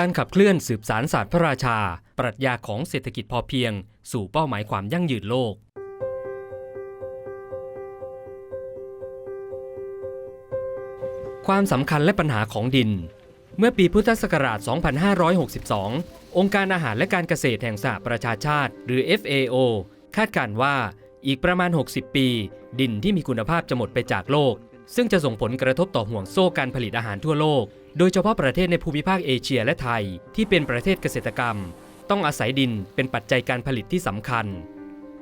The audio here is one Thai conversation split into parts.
การขับเคลื่อนสืบสารศาสตร์พระราชา ปรัชญาของเศรษฐกิจพอเพียง สู่เป้าหมายความยั่งยืนโลก ความสำคัญและปัญหาของดิน เมื่อปีพุทธศักราช 2562 องค์การอาหารและการเกษตรแห่งสหประชาชาติ หรือ FAO คาดการณ์ว่าอีกประมาณ 60 ปี ดินที่มีคุณภาพจะหมดไปจากโลก ซึ่งจะส่งผลกระทบต่อห่วงโซ่การผลิตอาหารทั่วโลก โดยเฉพาะประเทศในภูมิภาคเอเชียและไทย ที่เป็นประเทศเกษตรกรรม ต้องอาศัยดินเป็นปัจจัยการผลิตที่สำคัญ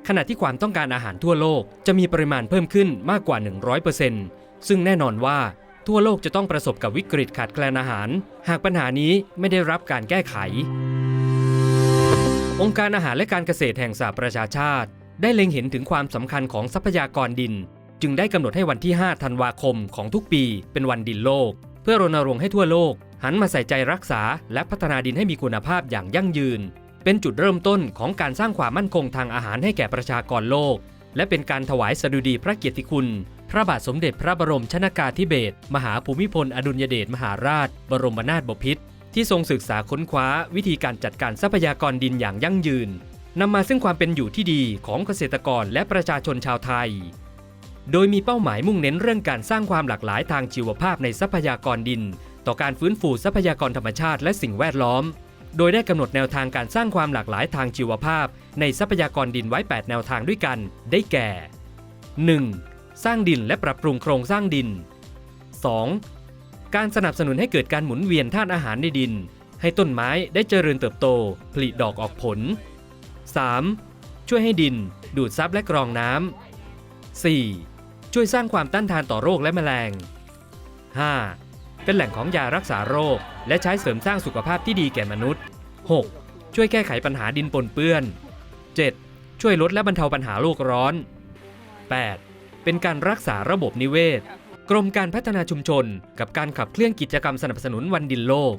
ขณะที่ความต้องการอาหารทั่วโลกจะมีปริมาณเพิ่มขึ้นมากกว่า 100%ซึ่งแน่นอนว่าทั่วโลกจะต้องประสบกับวิกฤตขาดแคลนอาหาร หากปัญหานี้ไม่ได้รับการแก้ไข องค์การอาหารและการเกษตรแห่งสหประชาชาติ ได้เล็งเห็นถึงความสำคัญของทรัพยากรดิน จึงได้กำหนดให้วันที่ 5 ธันวาคมของทุกปี เป็นวันดินโลก เพื่อรณรงค์ให้ทั่วโลก หันมาใส่ใจรักษา และพัฒนาดินให้มีคุณภาพอย่างยั่งยืน เป็นจุดเริ่มต้นของการสร้างความมั่นคงทางอาหารให้แก่ประชากรโลก และเป็นการถวายสดุดีพระเกียรติคุณ พระบาทสมเด็จพระบรมชนากาธิเบศรมหาภูมิพลอดุลยเดชมหาราช บรมนาถบพิตรที่ทรงศึกษาค้นคว้า วิธีการจัดการทรัพยากรดินอย่างยั่งยืนนำมาซึ่งความเป็นอยู่ที่ดีของเกษตรกรและประชาชนชาวไทย โดยมีเป้าหมายมุ่งเน้นเรื่องการสร้างความหลากหลายทางชีวภาพในทรัพยากรดิน ต่อการฟื้นฟูทรัพยากรธรรมชาติและสิ่งแวดล้อม โดยได้กำหนดแนวทางการสร้างความหลากหลายทางชีวภาพ ในทรัพยากรดินไว้ 8 แนวทางด้วยกัน ได้แก่ 1. สร้างดินและปรับปรุงโครงสร้างดิน 2. การสนับสนุนให้เกิดการหมุนเวียนธาตุอาหารในดิน ให้ต้นไม้ได้เจริญเติบโต ผลิดอกออกผล 3. ช่วยให้ดิน ดูดซับและกรองน้ำ 4. ช่วยสร้างความต้านทานต่อโรคและแมลง 5. เป็นแหล่งของยารักษาโรค และใช้เสริมสร้างสุขภาพที่ดีแก่มนุษย์ 6. ช่วยแก้ไขปัญหาดินปนเปื้อน 7. ช่วยลดและบรรเทาปัญหาโลกร้อน 8. เป็นการรักษาระบบนิเวศ กรมการพัฒนาชุมชน กับการขับเคลื่อนกิจกรรมสนับสนุนวันดินโลก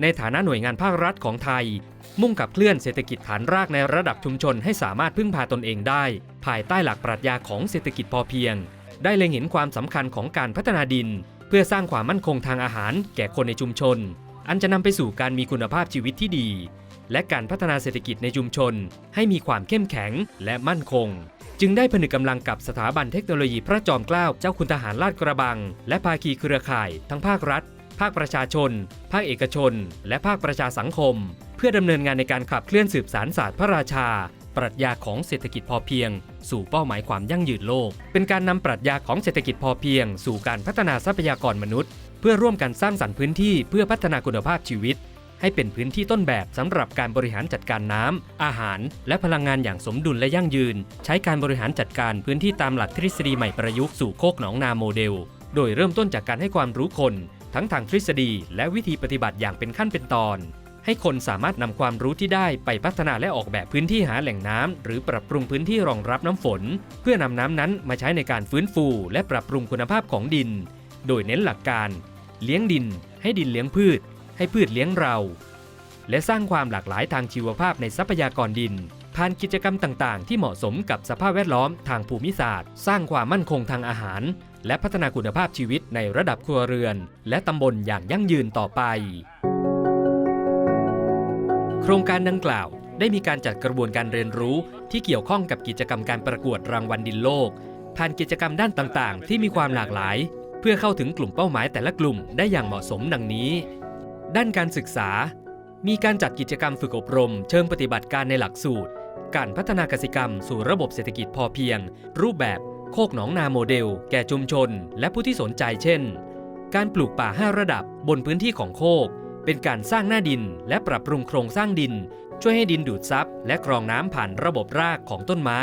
ในฐานะหน่วยงานภาครัฐของไทย มุ่งขับเคลื่อนเศรษฐกิจฐานรากในระดับชุมชนให้สามารถพึ่งพาตนเองได้ ภายใต้หลักปรัชญาของเศรษฐกิจพอเพียง ได้เล็งเห็นความสำคัญของการพัฒนาดิน เพื่อสร้างความมั่นคงทางอาหาร แก่คนในชุมชน อันจะนำไปสู่การมีคุณภาพชีวิตที่ดี และการพัฒนาเศรษฐกิจในชุมชน ให้มีความเข้มแข็งและมั่นคง จึงได้ผนึกกำลังกับสถาบันเทคโนโลยีพระจอมเกล้าเจ้าคุณทหารลาดกระบัง และภาคีเครือข่าย ทั้งภาครัฐ ภาคประชาชน ภาคเอกชน และภาคประชาสังคม เพื่อดำเนินงานในการขับเคลื่อนสืบสารศาสตร์พระราชา ปรัชญาของเศรษฐกิจพอเพียง สู่เป้าหมายความยั่งยืนโลก เป็นการนำปรัชญาของเศรษฐกิจพอเพียง สู่การพัฒนาทรัพยากรมนุษย์ เพื่อร่วมกันสร้างสรรค์พื้นที่เพื่อพัฒนาคุณภาพชีวิต ให้เป็นพื้นที่ต้นแบบสำหรับการบริหารจัดการน้ำ อาหาร และพลังงานอย่างสมดุลและยั่งยืน ใช้การบริหารจัดการพื้นที่ตามหลักทฤษฎีใหม่ประยุกต์สู่โคกหนองนาโมเดล โดยเริ่มต้นจากการให้ความรู้คน ทั้งทางทฤษฎีและวิธีปฏิบัติอย่างเป็นขั้นเป็นตอน ให้คนสามารถนำความรู้ที่ได้ไปพัฒนาและออกแบบพื้นที่หาแหล่งน้ำหรือปรับปรุงพื้นที่รองรับน้ำฝน เพื่อนำน้ำนั้นมาใช้ในการฟื้นฟู และปรับปรุงคุณภาพของดิน โดยเน้นหลักการ เลี้ยงดิน ให้ดินเลี้ยงพืช ให้พืชเลี้ยงเรา และสร้างความหลากหลายทางชีวภาพในทรัพยากรดินผ่านกิจกรรมต่าง ๆ ที่เหมาะสมกับสภาพแวดล้อมทางภูมิศาสตร์ สร้างความมั่นคงทางอาหาร และพัฒนาคุณภาพชีวิตในระดับครัวเรือน และตำบลอย่างยั่งยืนต่อไป โครงการดังกล่าวได้มีการจัดกระบวนการเรียนรู้ที่เกี่ยวข้องกับกิจกรรมการประกวดรางวัลดินโลก ผ่านกิจกรรมด้านต่างๆ ที่มีความหลากหลาย เพื่อเข้าถึงกลุ่มเป้าหมายแต่ละกลุ่มได้อย่างเหมาะสมดังนี้ ด้านการศึกษา มีการจัดกิจกรรมฝึกอบรม เชิงปฏิบัติการในหลักสูตร การพัฒนากสิกรรม สู่ระบบเศรษฐกิจพอเพียง รูปแบบโคกหนองนาโมเดล แก่ชุมชน และผู้ที่สนใจเช่น การปลูกป่า 5 ระดับบนพื้นที่ของโคก เป็นการสร้างหน้าดินและปรับปรุงโครงสร้างดิน ช่วยให้ดินดูดซับและกรองน้ำผ่านระบบรากของต้นไม้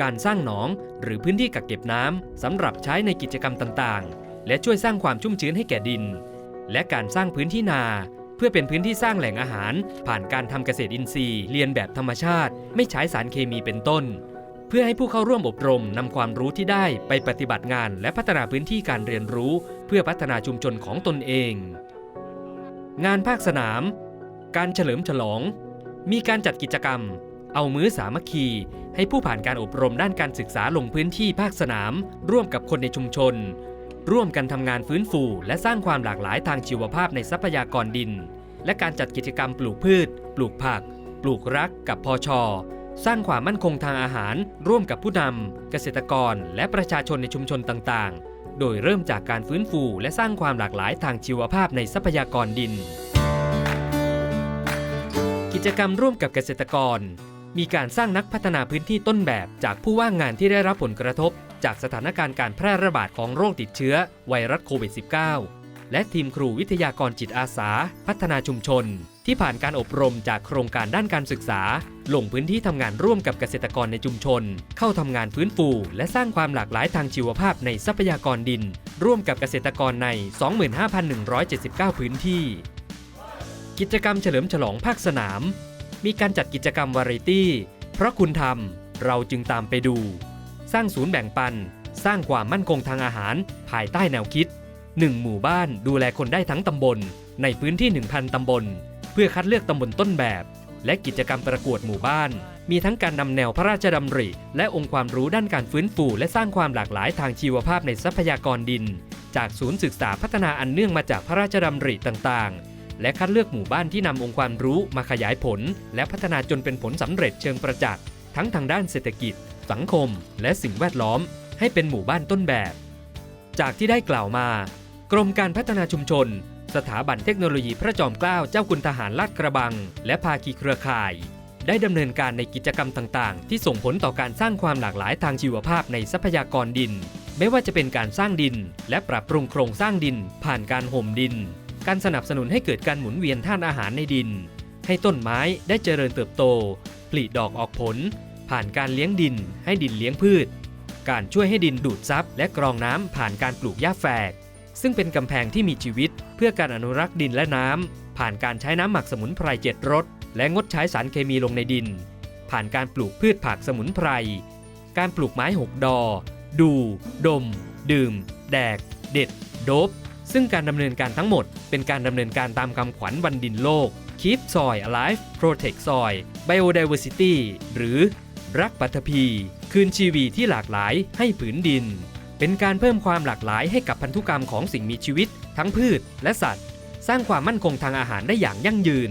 การสร้างหนองหรือพื้นที่กักเก็บน้ำสำหรับใช้ในกิจกรรมต่างๆ และช่วยสร้างความชุ่มชื้นให้แก่ดิน และการสร้างพื้นที่นา เพื่อเป็นพื้นที่สร้างแหล่งอาหาร ผ่านการทำเกษตรอินทรีย์เรียนแบบธรรมชาติ ไม่ใช้สารเคมีเป็นต้น เพื่อให้ผู้เข้าร่วมอบรมนำความรู้ที่ได้ไปปฏิบัติงาน และพัฒนาพื้นที่การเรียนรู้ เพื่อพัฒนาชุมชนของตนเอง งานภาคสนาม การเฉลิมฉลอง มีการจัดกิจกรรม เอามื้อสามัคคี ให้ผู้ผ่านการอบรมด้านการศึกษาลงพื้นที่ภาคสนาม ร่วมกับคนในชุมชน ร่วมกันทำงานฟื้นฟู และสร้างความหลากหลายทางชีวภาพในทรัพยากรดิน และการจัดกิจกรรมปลูกพืช ปลูกผัก ปลูกรักกับพอชอสร้างความมั่นคงทางอาหาร ร่วมกับผู้นำเกษตรกร และประชาชนในชุมชนต่างๆ โดยเริ่มจากการฟื้นฟูและสร้างความหลากหลายทางชีวภาพในทรัพยากรดิน กิจกรรมร่วมกับเกษตรกร มีการสร้างนักพัฒนาพื้นที่ต้นแบบจากผู้ว่างงานที่ได้รับผลกระทบ จากสถานการณ์การแพร่ระบาดของโรคติดเชื้อไวรัสโควิด -19 และทีมครูวิทยากรจิตอาสา พัฒนาชุมชน ที่ผ่านการอบรมจากโครงการด้านการศึกษา ลงพื้นที่ทำงานร่วมกับเกษตรกรในชุมชน เข้าทำงานฟื้นฟู และสร้างความหลากหลายทางชีวภาพในทรัพยากรดิน ร่วมกับเกษตรกรใน 25,179 พื้นที่ กิจกรรมเฉลิมฉลองภาคสนาม มีการจัดกิจกรรมวาไรตี้ เพราะคุณทำเราจึงตามไปดู สร้างศูนย์แบ่งปัน สร้างความมั่นคงทางอาหาร ภายใต้แนวคิด 1 หมู่บ้านดูแลคนได้ทั้งตำบล ในพื้นที่ 1,000 ตำบล เพื่อคัดเลือกตำบลต้นแบบ และกิจกรรมประกวดหมู่บ้าน มีทั้งการนำแนวพระราชดำริ และองค์ความรู้ด้านการฟื้นฟูและสร้างความหลากหลายทางชีวภาพในทรัพยากรดิน จากศูนย์ศึกษาพัฒนาอันเนื่องมาจากพระราชดำริต่างๆและคัดเลือกหมู่บ้านที่นำองค์ความรู้มาขยายผล และพัฒนาจนเป็นผลสำเร็จเชิงประจักษ์ทั้งทางด้านเศรษฐกิจ สังคม และสิ่งแวดล้อม ให้เป็นหมู่บ้านต้นแบบ จากที่ได้กล่าวมา กรมการพัฒนาชุมชน สถาบันเทคโนโลยีพระจอมเกล้าเจ้าคุณทหารลาดกระบัง และภาคีเครือข่าย ได้ดำเนินการในกิจกรรมต่างๆ ที่ส่งผลต่อการสร้างความหลากหลายทางชีวภาพในทรัพยากรดิน ไม่ว่าจะเป็นการสร้างดิน และปรับปรุงโครงสร้างดิน ผ่านการห่มดิน การสนับสนุนให้เกิดการหมุนเวียนธาตุอาหารในดิน ให้ต้นไม้ได้เจริญเติบโต ผลิดอกออกผล ผ่านการเลี้ยงดิน ให้ดินเลี้ยงพืช การช่วยให้ดินดูดซับและกรองน้ำผ่านการปลูกหญ้าแฝก ซึ่งเป็นกำแพงที่มีชีวิต เพื่อการอนุรักษ์ดินและน้ำ ผ่านการใช้น้ำหมักสมุนไพรเจ็ดรสและงดใช้สารเคมีลงในดิน ผ่านการปลูกพืชผักสมุนไพร การปลูกไม้หกดอ ดู ดม ดื่ม แดก เด็ด โดบ ซึ่งการดำเนินการทั้งหมด เป็นการดำเนินการตามคำขวัญวันดินโลก Keep Soil Alive Protect Soil Biodiversity หรือรักปัตภี คืนชีวีที่หลากหลายให้ผืนดิน เป็นการเพิ่มความหลากหลายให้กับพันธุกรรมของสิ่งมีชีวิต ทั้งพืชและสัตว์ สร้างความมั่นคงทางอาหารได้อย่างยั่งยืน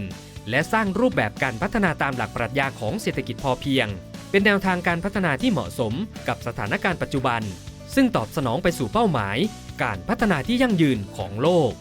และสร้างรูปแบบการพัฒนาตามหลักปรัชญาของเศรษฐกิจพอเพียง เป็นแนวทางการพัฒนาที่เหมาะสมกับสถานการณ์ปัจจุบัน ซึ่งตอบสนองไปสู่เป้าหมาย การพัฒนาที่ยั่งยืนของโลก